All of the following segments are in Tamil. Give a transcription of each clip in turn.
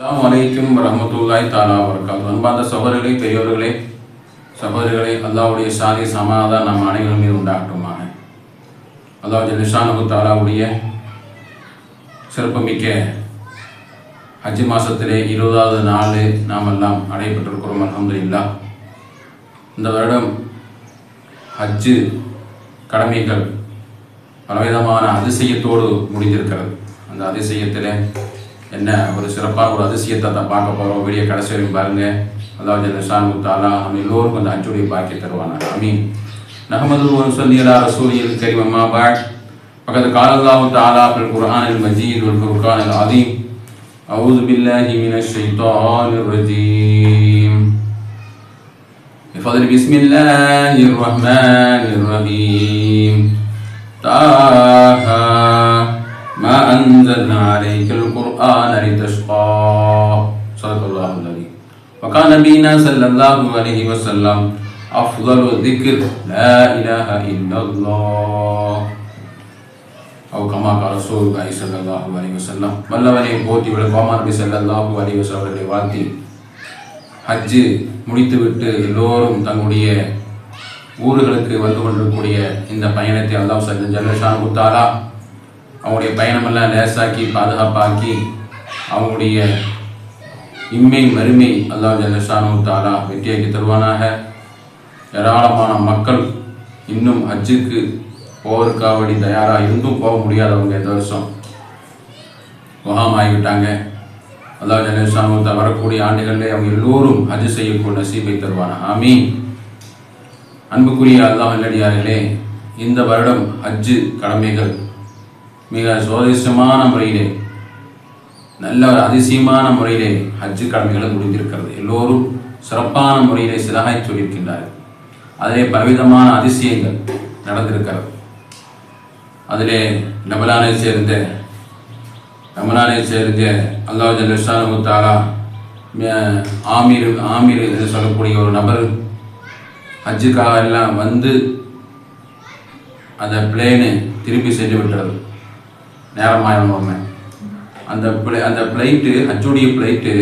அலாம் வலைக்கும் ரஹமத்துல்லாய் தாலா வரகாத்து அன்பார்ந்த சகோதரர்களே பெரியவர்களே சபர்களே அல்லாவுடைய சாதி சமாதானம் நம் அனைவரும் மீது உண்டாகட்டுமாக. அல்லாஹ் ஜலிஷானு தாலாவுடைய சிறப்புமிக்க ஹஜ் மாதத்திலே இருபதாவது நாள் நாம் எல்லாம் நடைபெற்றிருக்கிறோம் அலமது இல்லா இந்த வருடம் ஹஜ்ஜு கடமைகள் பலவிதமான அதிசயத்தோடு முடிந்திருக்கிறது. அந்த அதிசயத்தில் என்ன ஒரு சிறப்பான ஒரு அதிசயத்தை தான் பார்க்க போகிறோம் வீடியோ கடைசி வரைக்கும் பாருங்க அல்லாஹ் ஜல்லஷான் தாலா நம்ம எல்லோருக்கும் அந்த அச்சுடைய பாக்கி தருவானா அமீன் நஹமது சொல்லி அலா ரசூலியில் கரீம் அம்மா பாட் فقد قال الله تعالى في القرآن المجيد والفرقان العظيم أعوذ بالله من الشيطان الرجيم بفضل بسم الله الرحمن الرحيم طه ما أنزلنا عليك القرآن لتشقى صدق الله العظيم وكان نبينا صلى الله عليه وسلم أفضل الذكر لا إله إلا الله أو كما قال رسول الله صلى الله عليه وسلم வல்லவனை போற்றி விளக்கமா நபி ஸல்லல்லாஹு அலைஹி வஸல்லம் அவர்களை வாழ்த்தி ஹஜ்ஜு முடித்துவிட்டு எல்லோரும் தங்களுடைய ஊர்களுக்கு வந்து கொண்டிருக்கக்கூடிய இந்த பயணத்தை அல்லாஹ் சஜ் ஜல்லஷான் குத்தாலா அவங்களுடைய பயணமெல்லாம் லேசாக்கி பாதுகாப்பாக்கி அவங்களுடைய இம்மை மறுமை அல்லாஹ் ஜல்லஷானு தாலா வெற்றியாக்கி தருவானாக. ஏராளமான மக்கள் இன்னும் ஹஜ்ஜுக்கு போவதற்காவடி தயாராக இருந்தும் போக முடியாதவங்க இந்த வருஷம். முகாம் ஆகிவிட்டாங்க ஜல்லஷானு ஜலேஷானு வரக்கூடிய ஆண்டுகளில் அவங்க எல்லோரும் ஹஜ் செய்யக்கூடிய நசீபை தருவானா ஆமீன். அன்புக்குரிய அல்லாஹ் நல்லடியார்களே இந்த வருடம் ஹஜ்ஜு கடமைகள் மிக சுவாரஸ்யமான முறையிலே நல்ல ஒரு அதிசயமான முறையிலே ஹஜ்ஜு கடமைகளை முடிந்திருக்கிறது. எல்லோரும் சிறப்பான முறையிலே சிலகாய் சொல்லியிருக்கின்றார்கள். அதிலே பலவிதமான அதிசயங்கள் நடந்திருக்கிறது. அதிலே நபலானை சேர்ந்த ரமலானை சேர்ந்த அல்லாஹ் ஜல்லிஷானு தாலா ஆமீர் ஆமீர் என்று சொல்லக்கூடிய ஒரு நபர் ஹஜ்ஜுக்காக எல்லாம் வந்து அந்த பிளேனு திருப்பி சென்று விட்டது. நேரமாயிரம் அந்த பிளே அந்த ஃப்ளைட்டு ஹஜ்ஜுடைய ஃப்ளைட்டு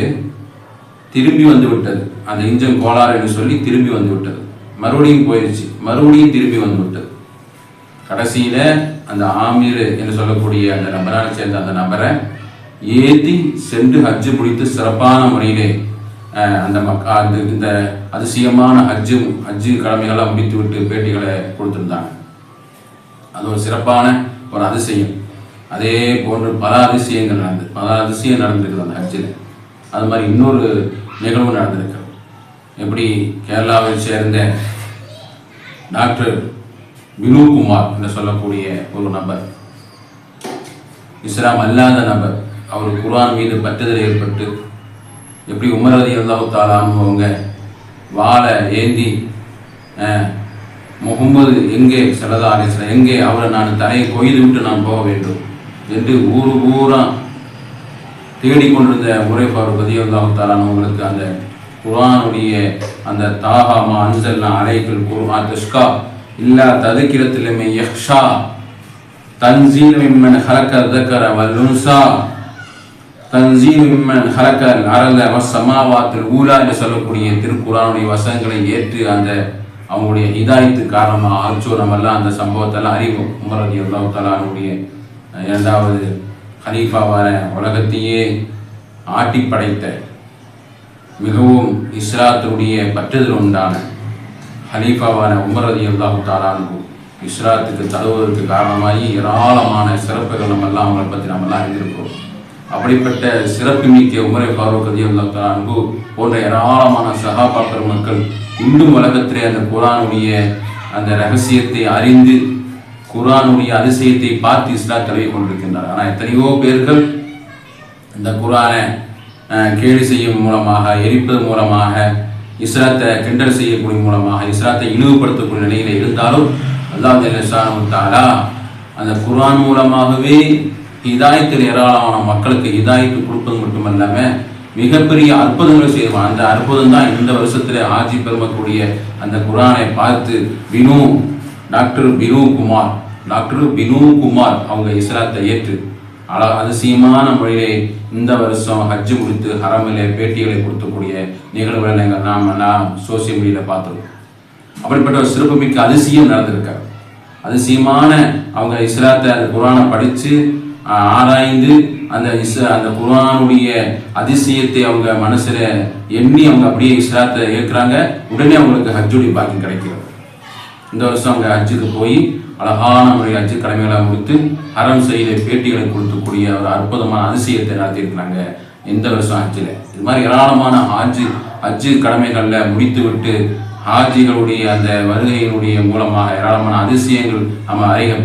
திரும்பி வந்து விட்டது. அந்த இன்ஜின் கோளாறு என்று சொல்லி திரும்பி வந்து விட்டது. மறுபடியும் போயிடுச்சு மறுபடியும் திரும்பி வந்து விட்டது. கடைசியில் அந்த ஆமீர் என்று சொல்லக்கூடிய அந்த நபரான சேர்ந்த அந்த நபரை ஏற்றி சென்று ஹஜ்ஜு முடித்து சிறப்பான முறையிலே அந்த மக்க அந்த இந்த அதிசயமான ஹஜ்ஜு ஹஜ்ஜு கடமைகளாக முடித்து விட்டு பேட்டிகளை கொடுத்துருந்தாங்க. அது ஒரு சிறப்பான ஒரு அதிசயம். அதே போன்று பல அதிசயங்கள் நடந்து பல அதிசயம் நடந்திருக்குது அந்த ஹஜ்ஜில் அது மாதிரி இன்னொரு நிகழ்வு நடந்திருக்கு. எப்படி கேரளாவை சேர்ந்த டாக்டர் வினுகுமார் என்று சொல்லக்கூடிய ஒரு நபர் இஸ்லாம் அல்லாத நபர் அவர் குர்ஆன் மீது பற்றுதல் ஏற்பட்டு எப்படி உமரதி அல்லாஹு அவங்க வாழை ஏந்தி முகமது முகம்மது எங்கே சல்லா அலிஸ்லாம் எங்கே அவரை நான் தலையை கொய்து விட்டு நான் போக வேண்டும்? என்று ஊரு ஊரா தேடிக்கொண்டிருந்த முறை பதி தாலான் அவங்களுக்கு அந்த குரானுடைய அந்த தாகாமா அன்சல்னா அலைகள் குர்ஆன் தஷ்கா இல்லா ததுக்கிரத்திலுமே யக்ஷா தன்சீல் மிம்மன் ஹலக்க தக்கர வல்லுன்சா தன்சீல் மிம்மன் ஹலக்க அரல வசமாவாத்தில் ஊலா என்று சொல்லக்கூடிய திருக்குறானுடைய வசங்களை ஏற்று அந்த அவங்களுடைய இதாயத்து காரணமாக ஆச்சோ நம்மெல்லாம் அந்த சம்பவத்தெல்லாம் அறிவோம். உமரதி அல்லாஹு தலானுடைய இரண்டாவது ஹலீஃபாவான உலகத்தையே ஆட்டி படைத்த மிகவும் இஸ்ராத்துடைய பற்றுதல் உண்டான ஹலீஃபாவான உமரதி அல்லாஹு தாலானு இஸ்ராத்துக்கு தழுவதற்கு காரணமாகி ஏராளமான சிறப்புகள் நம்ம எல்லாம் அவங்களை பற்றி நம்ம எல்லாம் அறிந்திருக்கிறோம். அப்படிப்பட்ட சிறப்புமிக்க உமரை ஃபாரூக் ரதி தாலானு போன்ற ஏராளமான சகாபாக்கர் மக்கள் இன்னும் உலகத்திலே அந்த குரானுடைய அந்த ரகசியத்தை அறிந்து குரானுடைய அதிசயத்தை பார்த்து இஸ்லாம் தழுவி கொண்டிருக்கின்றார். ஆனால் எத்தனையோ பேர்கள் இந்த குரானை கேடு கேலி செய்யும் மூலமாக எரிப்பது மூலமாக இஸ்லாத்தை கிண்டல் செய்யக்கூடிய மூலமாக இஸ்லாத்தை இழிவுபடுத்தக்கூடிய நிலையில் இருந்தாலும் அல்லாஹ் ஜல்லஷானு தாலா அந்த குரான் மூலமாகவே இதாயத்தில் ஏராளமான மக்களுக்கு இதாயத்து கொடுப்பது மட்டுமல்லாமல் மிகப்பெரிய அற்புதங்களை செய்வான். அந்த அற்புதம் தான் இந்த வருஷத்தில் ஆட்சி பெருமக்கூடிய அந்த குர்ஆனை பார்த்து வினு டாக்டர் வினு குமார் டாக்டர் பினு குமார் அவங்க இஸ்லாத்தை ஏற்று அழ அதிசயமான முறையிலே இந்த வருஷம் ஹஜ்ஜு முடித்து ஹரமிலே பேட்டிகளை கொடுக்கக்கூடிய நிகழ்வுகளை நாங்கள் நாம் நான் சோசியல் மீடியாவில் பார்த்துருக்கோம் அப்படிப்பட்ட ஒரு சிறப்புமிக்க அதிசயம் நடந்திருக்காரு. அதிசயமான அவங்க இஸ்லாத்தை அந்த குரானை படித்து ஆராய்ந்து அந்த இஸ் அந்த குரானுடைய அதிசயத்தை அவங்க மனசில் எண்ணி அவங்க அப்படியே இஸ்லாத்தை ஏற்கிறாங்க. உடனே அவங்களுக்கு ஹஜ்ஜுடைய பாக்கியம் கிடைக்கிறது. இந்த வருஷம் அவங்க ஹஜ்ஜுக்கு போய் அழகான முறையில் அச்சு கடமைகளாக கொடுத்து அறம் செய்த பேட்டிகளை கொடுக்கக்கூடிய ஒரு அற்புதமான அதிசயத்தை நடத்தியிருக்கிறாங்க இந்த வருஷம் ஹஜ்ஜில் இது மாதிரி ஏராளமான ஹாஜி ஹஜ்ஜு கடமைகளில் முடித்துவிட்டு ஹாஜிகளுடைய அந்த வருகையினுடைய மூலமாக ஏராளமான அதிசயங்கள் நம்ம அறிய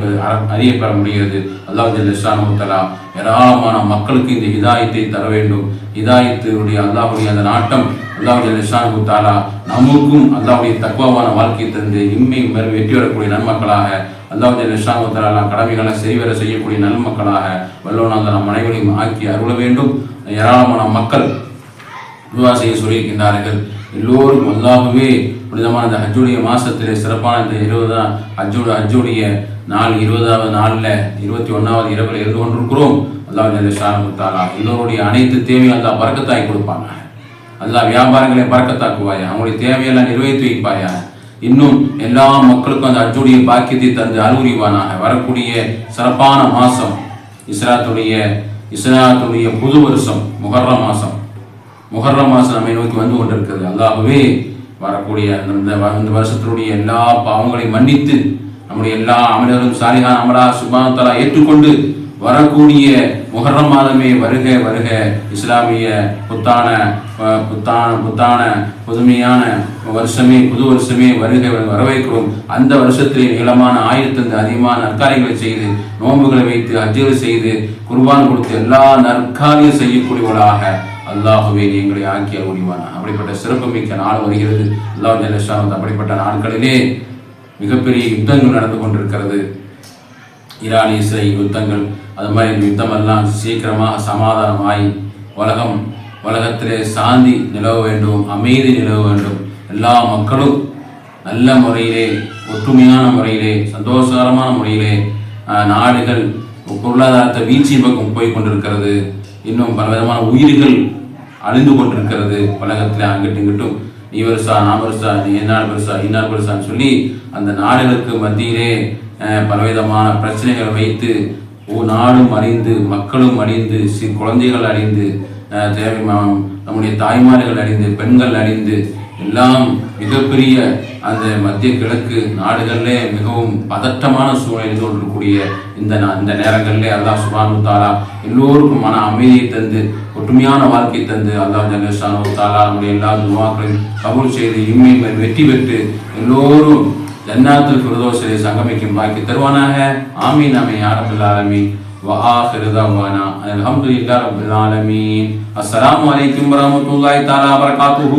அறியப்பெற முடிகிறது. அல்லாஹ் ஜல்லிஷானுத்தலா ஏராளமான மக்களுக்கு இந்த இதாயத்தை தர வேண்டும். இதாயத்தினுடைய அல்லாஹுடைய அந்த நாட்டம் அல்லாஹுடைய ஜல்லிஷானு குத்தாலா நமக்கும் அல்லாஹுடைய தக்குவான வாழ்க்கை தந்து இம்மை வெற்றி வரக்கூடிய நன்மக்களாக அல்லாஹ் ஜல்லிஷானு கடமைகளை சரிவர செய்யக்கூடிய நன்மக்களாக வல்லோனாந்த நம் அனைவரையும் ஆக்கி அருள வேண்டும். ஏராளமான மக்கள் துவா செய்ய சொல்லியிருக்கின்றார்கள். எல்லோரும் அல்லாகவே புனிதமான இந்த ஹஜ்ஜுடைய மாசத்திலே சிறப்பான இந்த இருபதாம் ஹஜ்ஜோட ஹஜ்ஜுடைய நாள் இருபதாவது நாளில் இருபத்தி ஒன்றாவது இரவில் இருந்து கொண்டிருக்கிறோம். அல்லாஹ் ஜல்ல எல்லோருடைய அனைத்து தேவையும் அல்லா பறக்கத்தாய் கொடுப்பாங்க அல்லா வியாபாரங்களை பறக்கத்தாக்குவாயா அவங்களுடைய தேவையெல்லாம் நிர்வகித்து வைப்பாயா இன்னும் எல்லா மக்களுக்கும் அந்த அஜுடைய பாக்கியத்தை தந்து அறிவுரிவானாக வரக்கூடிய சிறப்பான மாதம் இஸ்ராத்துடைய இஸ்ராத்துடைய புது வருஷம் முகர்ற மாசம். முகர்ற மாசம் நம்மை நோக்கி வந்து கொண்டிருக்கிறது. அல்லாகவே வரக்கூடிய அந்த இந்த வருஷத்தினுடைய எல்லா பாவங்களையும் மன்னித்து நம்முடைய எல்லா அமலர்களும் சாரிகான் அமலா சுபானத்தலா ஏற்றுக்கொண்டு வரக்கூடிய முகர்ரம் மாதமே வருக வருக. இஸ்லாமிய புத்தான புத்தான புத்தான புதுமையான வருஷமே புது வருஷமே வருக வரவேற்கிறோம். அந்த வருஷத்திலே நீளமான ஆயிரத்தந்து அதிகமான நற்காரியங்களை செய்து நோன்புகளை வைத்து அஜீர் செய்து குர்பான் கொடுத்து எல்லா நற்காரியம் செய்யக்கூடியவர்களாக அல்லாஹுவே எங்களை ஆக்கிய முடிவான அப்படிப்பட்ட சிறப்பு மிக்க நாள் வருகிறது. அல்லாஹ் அப்படிப்பட்ட நாட்களிலே மிகப்பெரிய யுத்தங்கள் நடந்து கொண்டிருக்கிறது. ஈரான் இஸ்ரேல் யுத்தங்கள் அது மாதிரி இந்த யுத்தமெல்லாம் சீக்கிரமாக சமாதானமாகி உலகம் உலகத்திலே சாந்தி நிலவ வேண்டும் அமைதி நிலவ வேண்டும். எல்லா மக்களும் நல்ல முறையிலே ஒற்றுமையான முறையிலே சந்தோஷகரமான முறையிலே நாடுகள் பொருளாதாரத்தை வீழ்ச்சி பக்கம் போய் கொண்டிருக்கிறது. இன்னும் பல விதமான உயிர்கள் அழிந்து கொண்டிருக்கிறது உலகத்தில் அங்கிட்டும் இங்கிட்டும். நீ வருஷா நான் பெருசா நீ என்னால் பெருசா இன்னால் பெருசான்னு சொல்லி அந்த நாடுகளுக்கு மத்தியிலே பலவிதமான பிரச்சனைகளை வைத்து நாடும் அறிந்து மக்களும் அறிந்து சி குழந்தைகள் அறிந்து தேவை நம்முடைய தாய்மார்கள் அறிந்து பெண்கள் அறிந்து எல்லாம் மிகப்பெரிய அந்த மத்திய கிழக்கு நாடுகளிலே மிகவும் பதட்டமான சூழ்நிலை தோன்றக்கூடிய இந்த இந்த நேரங்களிலே அல்லாஹ் சுபானு தாலா எல்லோருக்கும் மன அமைதியை தந்து ஒற்றுமையான வாழ்க்கை தந்து அல்லாஹ் ஜல்லேஷானு தாலா நம்முடைய எல்லா துவாக்களையும் கபூல் செய்து இம்மை வெற்றி பெற்று எல்லோரும் جنات الفردوس سے سنگم کی مبارک کروانا ہے آمین آمین یا رب العالمین و آخر دعوانا الحمدللہ رب العالمین السلام علیکم ورحمت اللہ تعالی وبرکاتہ